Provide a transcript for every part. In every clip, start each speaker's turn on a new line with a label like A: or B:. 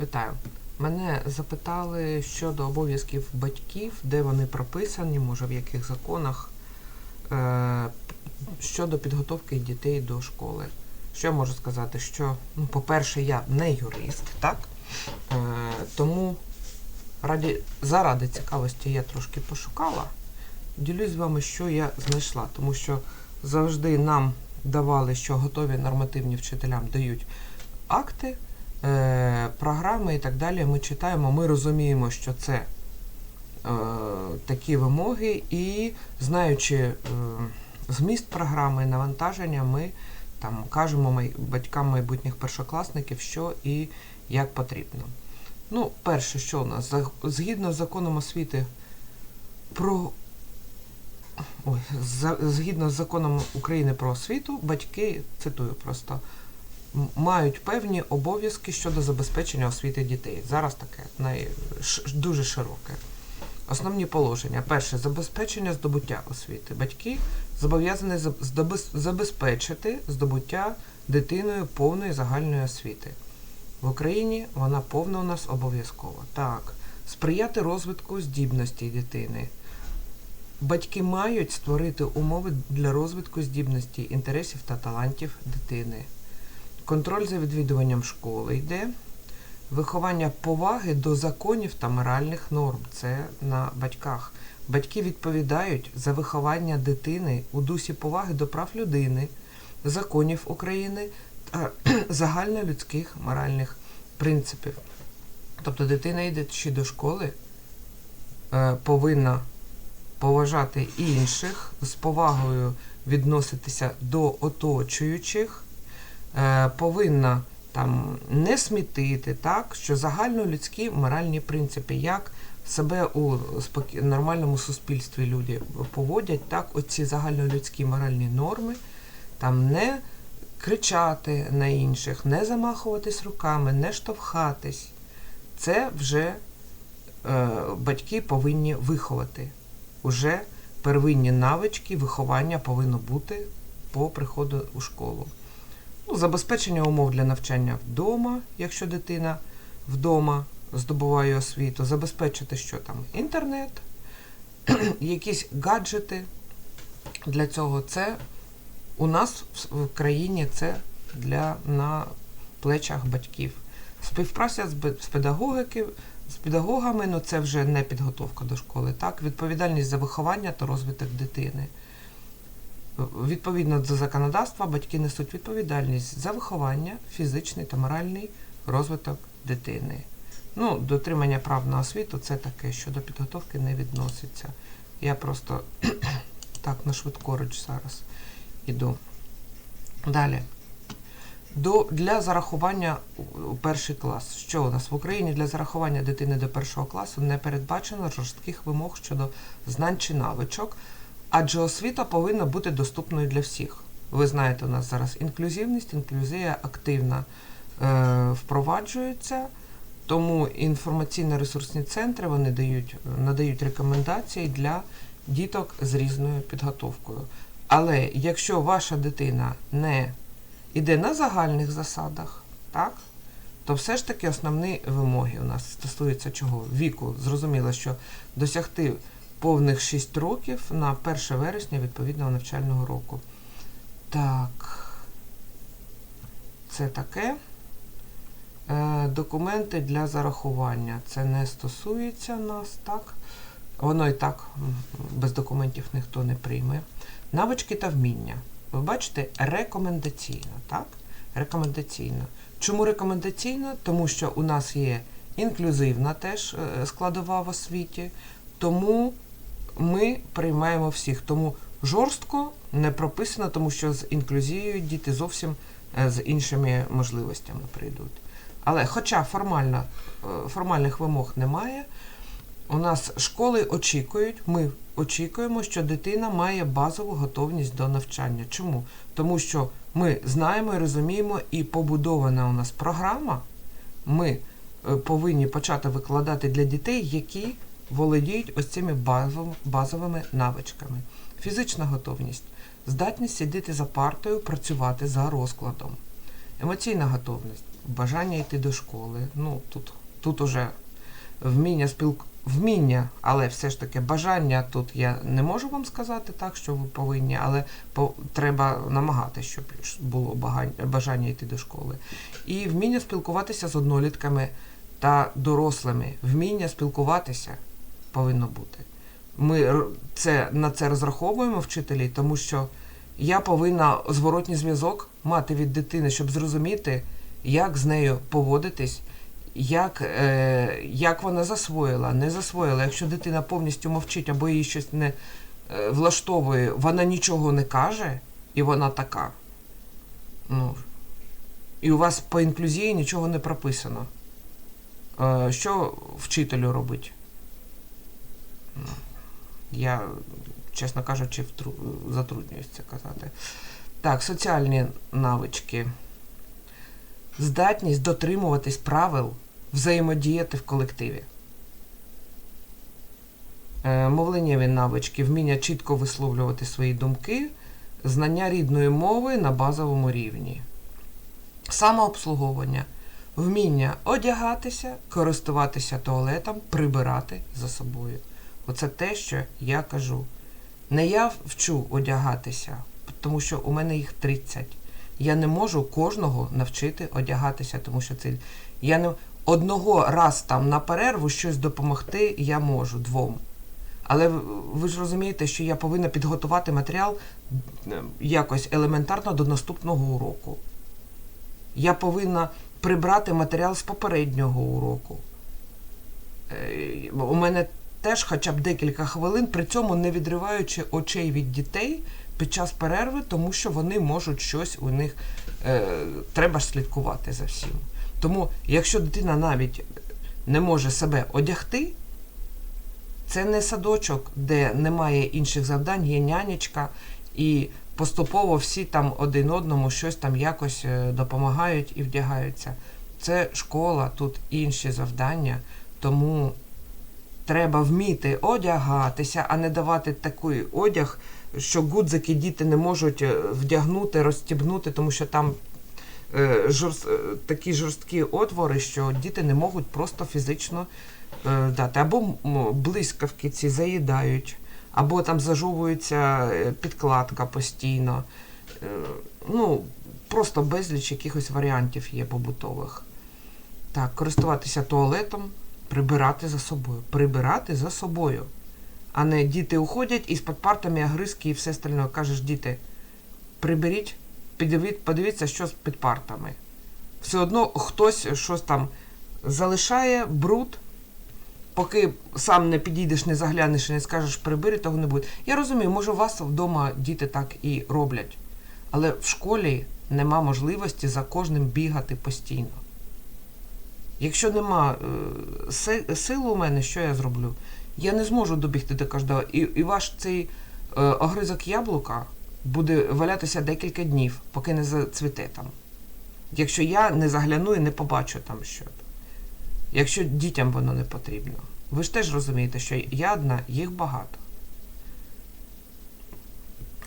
A: Вітаю. Мене запитали щодо обов'язків батьків, де вони прописані, може в яких законах, е, щодо підготовки дітей до школи. Що я можу сказати? Що, ну, по-перше, я не юрист, так? Е, тому раді, заради цікавості я трошки пошукала. Ділюсь з вами, що я знайшла, тому що завжди нам давали, що готові нормативні вчителям дають акти, е, програми і так далі. Ми читаємо, ми розуміємо, що це е, такі вимоги, і знаючи е, зміст програми, навантаження, ми там кажемо май- батькам майбутніх першокласників, що і як потрібно. Ну, перше, що у нас? Згідно з законом освіти про Ой, за, згідно з законом України про освіту, батьки, цитую просто, мають певні обов'язки щодо забезпечення освіти дітей. Зараз таке най, дуже широке. Основні положення. Перше забезпечення здобуття освіти. Батьки зобов'язані забезпечити здобуття дитиною повної загальної освіти. В Україні вона повна у нас обов'язкова. Так. Сприяти розвитку здібностей дитини. Батьки мають створити умови для розвитку здібностей, інтересів та талантів дитини. Контроль за відвідуванням школи йде. Виховання поваги до законів та моральних норм. Це на батьках. Батьки відповідають за виховання дитини у дусі поваги до прав людини, законів України та загальнолюдських моральних принципів. Тобто дитина, йдучи до школи, е, повинна поважати інших, з повагою відноситися до оточуючих, повинна там не смітити, так, що загальнолюдські моральні принципи, як себе у нормальному суспільстві люди поводять, так, оці загальнолюдські моральні норми, там не кричати на інших, не замахуватись руками, не штовхатись. Це вже е, батьки повинні виховати уже первинні навички виховання повинно бути по приходу у школу. Ну, забезпечення умов для навчання вдома, якщо дитина вдома здобуває освіту, забезпечити, що там інтернет, якісь гаджети. Для цього це у нас в- країні це для на плечах батьків. Співпраця з, з педагогики, з педагогами, ну це вже не підготовка до школи, так? Відповідальність за виховання та розвиток дитини. Відповідно до законодавства, батьки несуть відповідальність за виховання, фізичний та моральний розвиток дитини. Ну, дотримання прав на освіту це таке, що до підготовки не відноситься. Я просто так на швидкоруч зараз іду. Далі. До, для зарахування у- перший клас. Що у нас в Україні для зарахування дитини до першого класу не передбачено жорстких вимог щодо знань чи навичок, адже освіта повинна бути доступною для всіх. Ви знаєте, у нас зараз інклюзивність, інклюзія активна е, впроваджується, тому інформаційно-ресурсні центри вони дають, надають рекомендації для діток з різною підготовкою. Але якщо ваша дитина не іде на загальних засадах, так? То все ж таки основні вимоги у нас стосуються чого? Віку. Зрозуміло, що досягти повних 6 років на 1 вересня відповідного навчального року. Так. Це таке. Е, документи для зарахування. Це не стосується нас, так? Воно і так без документів ніхто не прийме. Навички та вміння. Ви бачите, рекомендаційно, так? Рекомендаційно. Чому рекомендаційно? Тому що у нас є інклюзивна теж е, складова в освіті, тому ми приймаємо всіх. Тому жорстко не прописано, тому що з інклюзією діти зовсім е, з іншими можливостями прийдуть. Але хоча формально, е, формальних вимог немає, у нас школи очікують, ми очікуємо, що дитина має базову готовність до навчання. Чому? Тому що ми знаємо і розуміємо, і побудована у нас програма. Ми е, повинні почати викладати для дітей, які володіють ось цими базовими навичками. Фізична готовність, здатність сидіти за партою, працювати за розкладом. Емоційна готовність, бажання йти до школи. Ну, тут, тут уже вміння спілк... вміння, але все ж таки бажання тут я не можу вам сказати так, що ви повинні, але по... треба намагатися, щоб було бажання йти до школи. І вміння спілкуватися з однолітками та дорослими. Вміння спілкуватися повинно бути. Ми це, на це розраховуємо вчителі, тому що я повинна зворотній зв'язок мати від дитини, щоб зрозуміти, як з нею поводитись, як, е, як вона засвоїла, не засвоїла. Якщо дитина повністю мовчить або їй щось не е, влаштовує, вона нічого не каже, і вона така. Ну, і у вас по інклюзії нічого не прописано. Е, що вчителю робить? Ну, Я, чесно кажучи, втру... затруднююсь це казати. Так, соціальні навички. Здатність дотримуватись правил, взаємодіяти в колективі. Е, мовленнєві навички, вміння чітко висловлювати свої думки, знання рідної мови на базовому рівні. Самообслуговування, вміння одягатися, користуватися туалетом, прибирати за собою. Оце те, що я кажу. Не я вчу одягатися, тому що у мене їх 30. Я не можу кожного навчити одягатися, тому що це я не одного раз там на перерву щось допомогти я можу двом. Але ви- ж розумієте, що я повинна підготувати матеріал е, якось елементарно до наступного уроку. Я повинна прибрати матеріал з попереднього уроку. Е, У мене теж хоча б декілька хвилин, при цьому не відриваючи очей від дітей під час перерви, тому що вони можуть щось у них е, треба ж слідкувати за всім. Тому, якщо дитина навіть не може себе одягти, це не садочок, де немає інших завдань, є нянечка, і поступово всі там один одному щось там якось е, допомагають і вдягаються. Це школа, тут інші завдання, тому треба вміти одягатися, а не давати такий одяг, що гудзики діти не можуть е, вдягнути, розстібнути, тому що там е, жорст, е, такі жорсткі отвори, що діти не можуть просто фізично дати. Або блискавки ці заїдають, або там зажовується підкладка постійно. Ну, просто безліч якихось варіантів є побутових. Так, користуватися туалетом, прибирати за собою. Прибирати за собою. А не діти уходять і з під партами агризки і все остальне. Кажеш, діти, приберіть, подивіться, що з під партами. Все одно хтось щось там залишає, бруд, поки сам не підійдеш, не заглянеш і не скажеш прибери, того не буде. Я розумію, може, у вас вдома діти так і роблять, але в школі нема можливості за кожним бігати постійно. Якщо нема е, сил у мене, що я зроблю? Я не зможу добігти до кожного. І, і ваш цей е, огризок яблука буде валятися декілька днів, поки не зацвіте там. Якщо я не загляну і не побачу там що. Якщо дітям воно не потрібно. Ви ж теж розумієте, що я одна, їх багато.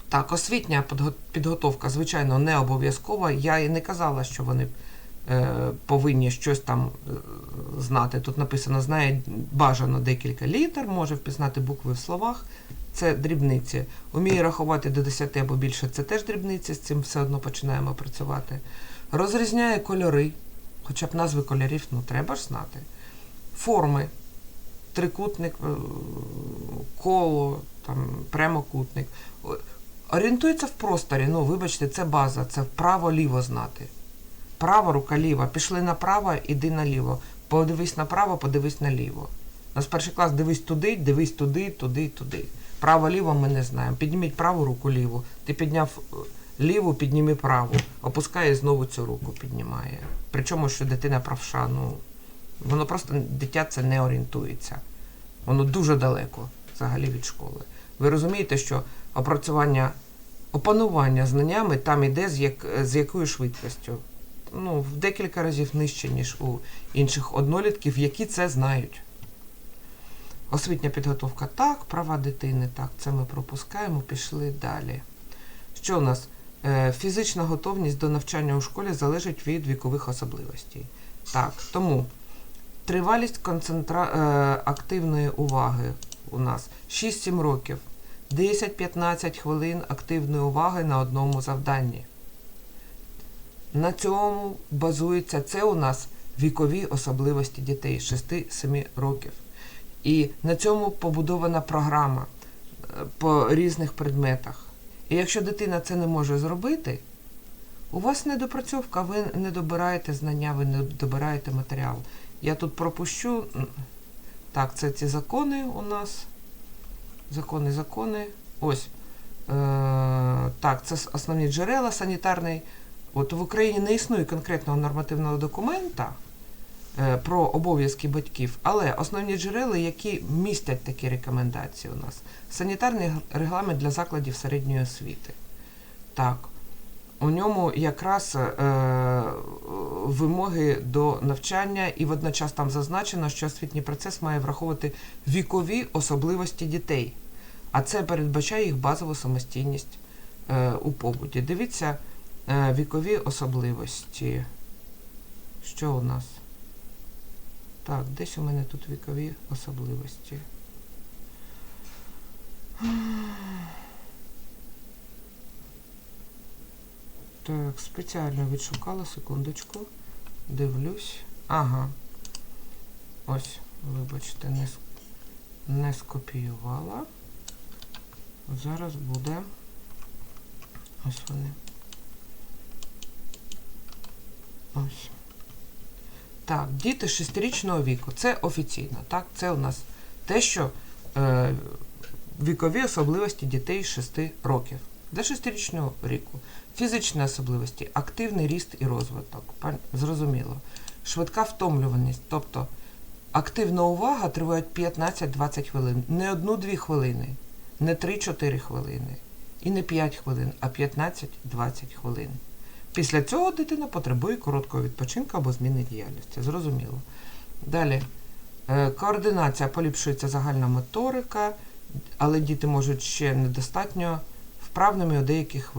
A: Так, освітня підготовка, звичайно, не обов'язкова. Я і не казала, що вони повинні щось там е, знати. Тут написано, знає бажано декілька літер, може впізнати букви в словах. Це дрібниці. Уміє рахувати до 10 або більше, це теж дрібниці, з цим все одно починаємо працювати. Розрізняє кольори, хоча б назви кольорів, ну треба ж знати. Форми, трикутник, е, коло, там, прямокутник. Орієнтується в просторі, ну, вибачте, це база, це вправо-ліво знати. Права рука ліва. Пішли направо, іди наліво. Подивись направо, подивись наліво. У нас перший клас дивись туди, дивись туди, туди, туди. Право-ліво ми не знаємо. Підніміть праву руку ліву. Ти підняв е, ліву, підніми праву. Опускає і знову цю руку піднімає. Причому, що дитина правша, ну, воно просто дитя це не орієнтується. Воно дуже далеко взагалі від школи. Ви розумієте, що опрацювання, опанування знаннями там іде з, як, з якою швидкістю? Ну, в декілька разів нижче, ніж у інших однолітків, які це знають. Освітня підготовка так, права дитини так, це ми пропускаємо, пішли далі. Що у нас? Е, Фізична готовність до навчання у школі залежить від вікових особливостей. Так, тому тривалість концентра... е, активної уваги у нас 6-7 років, 10-15 хвилин активної уваги на одному завданні. На цьому базується це у нас вікові особливості дітей 6-7 років. І на цьому побудована програма е, по різних предметах. І якщо дитина це не може зробити, у вас недопрацьовка, ви не добираєте знання, ви не добираєте матеріал. Я тут пропущу. Так, це ці закони у нас. Закони, закони. Ось. Е, так, це основні джерела санітарний. От в Україні не існує конкретного нормативного документа е, про обов'язки батьків, але основні джерела, які містять такі рекомендації у нас. Санітарний регламент для закладів середньої освіти. Так. У ньому якраз е, вимоги до навчання, і водночас там зазначено, що освітній процес має враховувати вікові особливості дітей, а це передбачає їх базову самостійність е, у побуті. Дивіться, вікові особливості. Що у нас? Так, десь у мене тут вікові особливості. Так, спеціально відшукала, секундочку. Дивлюсь. Ага. Ось, вибачте, не, не скопіювала. Зараз буде. Ось вони. Ось. Так, діти шестирічного віку. Це офіційно. Так, це у нас те, що е, вікові особливості дітей 6 років. До 6-річного віку. Фізичні особливості, активний ріст і розвиток. Зрозуміло. Швидка втомлюваність, тобто активна увага триває 15-20 хвилин. Не одну-дві хвилини, не 3-4 хвилини. І не 5 хвилин, а 15-20 хвилин. Після цього дитина потребує короткого відпочинку або зміни діяльності. Зрозуміло. Далі. Е, Координація поліпшується загальна моторика, але діти можуть ще недостатньо вправними у деяких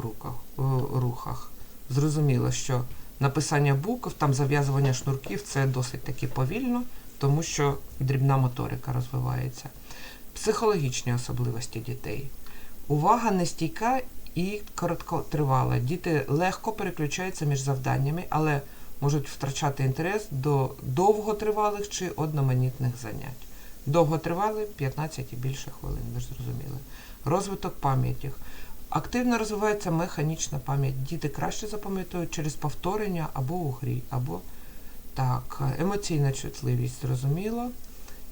A: рухах. Зрозуміло, що написання букв, там зав'язування шнурків це досить таки повільно, тому що дрібна моторика розвивається. Психологічні особливості дітей. Увага нестійка і короткотривала. Діти легко переключаються між завданнями, але можуть втрачати інтерес до довготривалих чи одноманітних занять. Довготривали 15 і більше хвилин, ви ж зрозуміли. Розвиток пам'яті. Активно розвивається механічна пам'ять. Діти краще запам'ятовують через повторення або у грі, або так, емоційна чутливість, зрозуміло.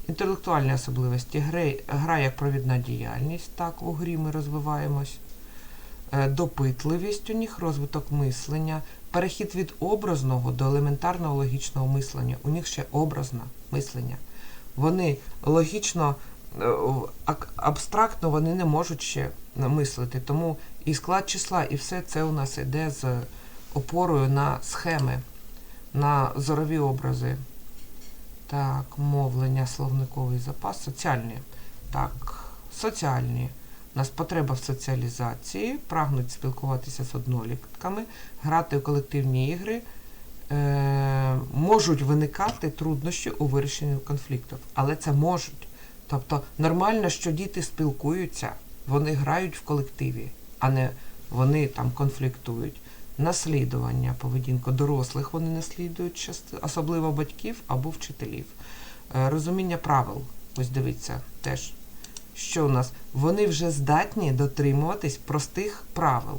A: Інтелектуальні особливості. Гри, гра як провідна діяльність, так, у грі ми розвиваємось. Е, Допитливість у них, розвиток мислення, перехід від образного до елементарного логічного мислення. У них ще образне мислення. Вони логічно, е, абстрактно вони не можуть ще мислити. Тому і склад числа, і все це у нас йде з опорою на схеми, на зорові образи. Так, мовлення, словниковий запас, соціальні. Так, соціальні. У нас потреба в соціалізації, прагнуть спілкуватися з однолітками, грати у колективні ігри. Е, можуть виникати труднощі у вирішенні конфліктів, але це можуть. Тобто нормально, що діти спілкуються, вони грають в колективі, а не вони там конфліктують. Наслідування, поведінка дорослих вони наслідують, особливо батьків або вчителів. Е, Розуміння правил. Ось дивіться теж. Що у нас? Вони вже здатні дотримуватись простих правил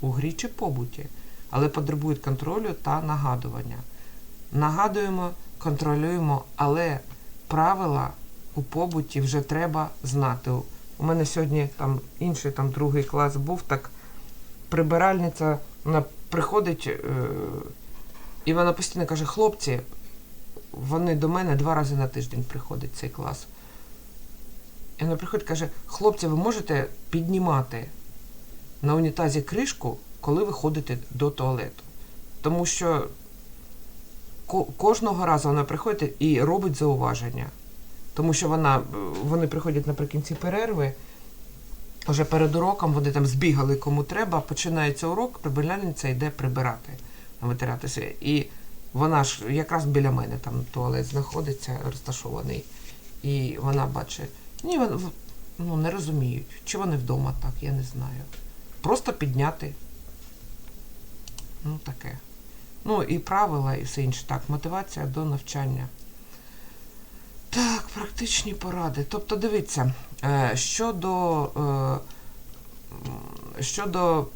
A: у грі чи побуті, але потребують контролю та нагадування. Нагадуємо, контролюємо, але правила у побуті вже треба знати. У мене сьогодні там інший там другий клас був, так прибиральниця вона приходить, е, і вона постійно каже: хлопці, вони до мене два рази на тиждень приходить цей клас. І вона приходить і каже: хлопці, ви можете піднімати на унітазі кришку, коли ви ходите до туалету. Тому що ко- кожного разу вона приходить і робить зауваження. Тому що вона, вони приходять наприкінці перерви, Вже перед уроком вони там збігали кому треба, починається урок, прибиральниця йде прибирати, витиратися. І вона ж якраз біля мене там туалет знаходиться, розташований. І вона бачить, ні, вони ну, не розуміють, чи вони вдома так, я не знаю. Просто підняти. Ну, таке. Ну, і правила, і все інше. Так, мотивація до навчання. Так, практичні поради. Тобто, дивіться, е, щодо, е, щодо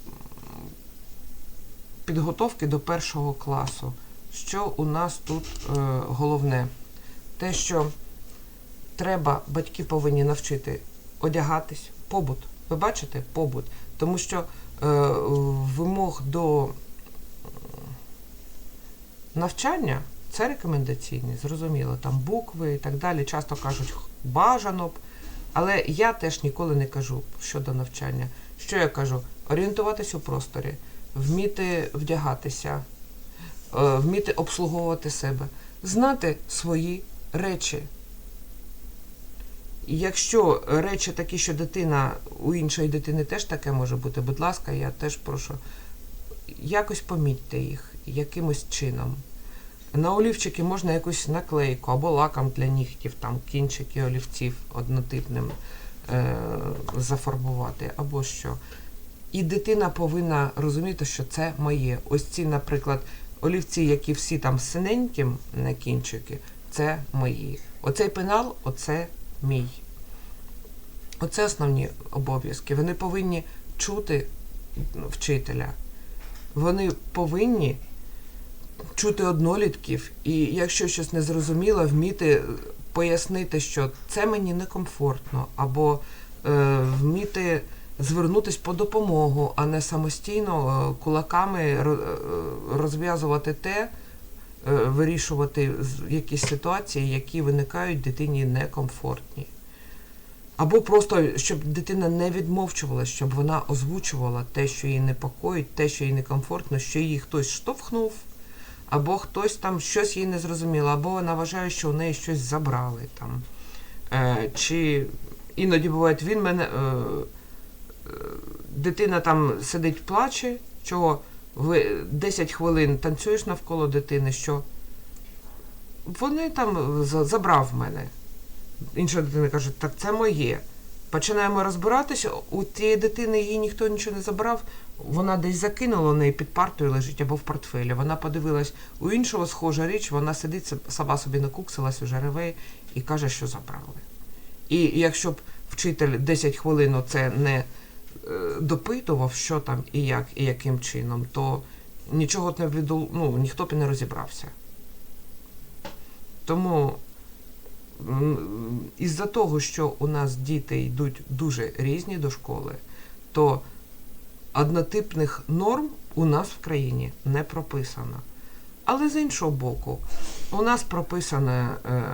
A: підготовки до першого класу, що у нас тут е, головне? Те, що треба, батьки повинні навчити одягатись, побут. Ви бачите? Побут. Тому що е, вимог до навчання це рекомендаційні, зрозуміло, там букви і так далі. Часто кажуть бажано б. Але я теж ніколи не кажу щодо навчання. Що я кажу? Орієнтуватись у просторі, вміти вдягатися, е, вміти обслуговувати себе, знати свої речі. Якщо речі такі, що дитина у іншої дитини теж таке може бути, будь ласка, я теж прошу, якось помітьте їх якимось чином. На олівчики можна якусь наклейку або лаком для нігтів, там кінчики олівців однотипним е- зафарбувати, або що. І дитина повинна розуміти, що це моє. Ось ці, наприклад, олівці, які всі там синеньким на кінчики, це мої. Оцей пенал, оце мій. Оце основні обов'язки. Вони повинні чути ну, вчителя. Вони повинні чути однолітків, і якщо щось не зрозуміло, вміти пояснити, що це мені некомфортно, або е, вміти звернутися по допомогу, а не самостійно е, кулаками е, розв'язувати те, е, вирішувати якісь ситуації, які виникають дитині некомфортні. Або просто, щоб дитина не відмовчувала, щоб вона озвучувала те, що її непокоїть, те, що їй некомфортно, що її хтось штовхнув, або хтось там щось їй не зрозуміло, або вона вважає, що у неї щось забрали там. Е, чи іноді буває, він мене. Е, е, дитина там сидить, плаче, чого 10 хвилин танцюєш навколо дитини, що вони там забрав мене. Інша дитина каже, так це моє. Починаємо розбиратися, у тієї дитини її ніхто нічого не забрав, вона десь закинула неї під партою лежить або в портфелі. Вона подивилась у іншого схожа річ, вона сидить сама собі накуксилась уже реве і каже, що забрали. І якщо б вчитель 10 хвилин це не е, допитував, що там і як, і яким чином, то нічого не віду... ну, ніхто б не розібрався. Тому із-за того, що у нас діти йдуть дуже різні до школи, то однотипних норм у нас в країні не прописано. Але з іншого боку, у нас прописане, е,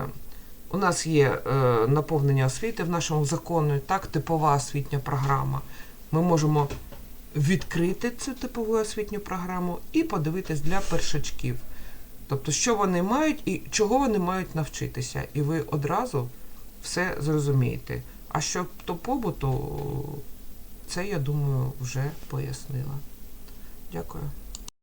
A: у нас є е, наповнення освіти в нашому законі, так, типова освітня програма. Ми можемо відкрити цю типову освітню програму і подивитись для першачків. Тобто, що вони мають і чого вони мають навчитися. І ви одразу все зрозумієте. А що до побуту, це, я думаю, вже пояснила. Дякую.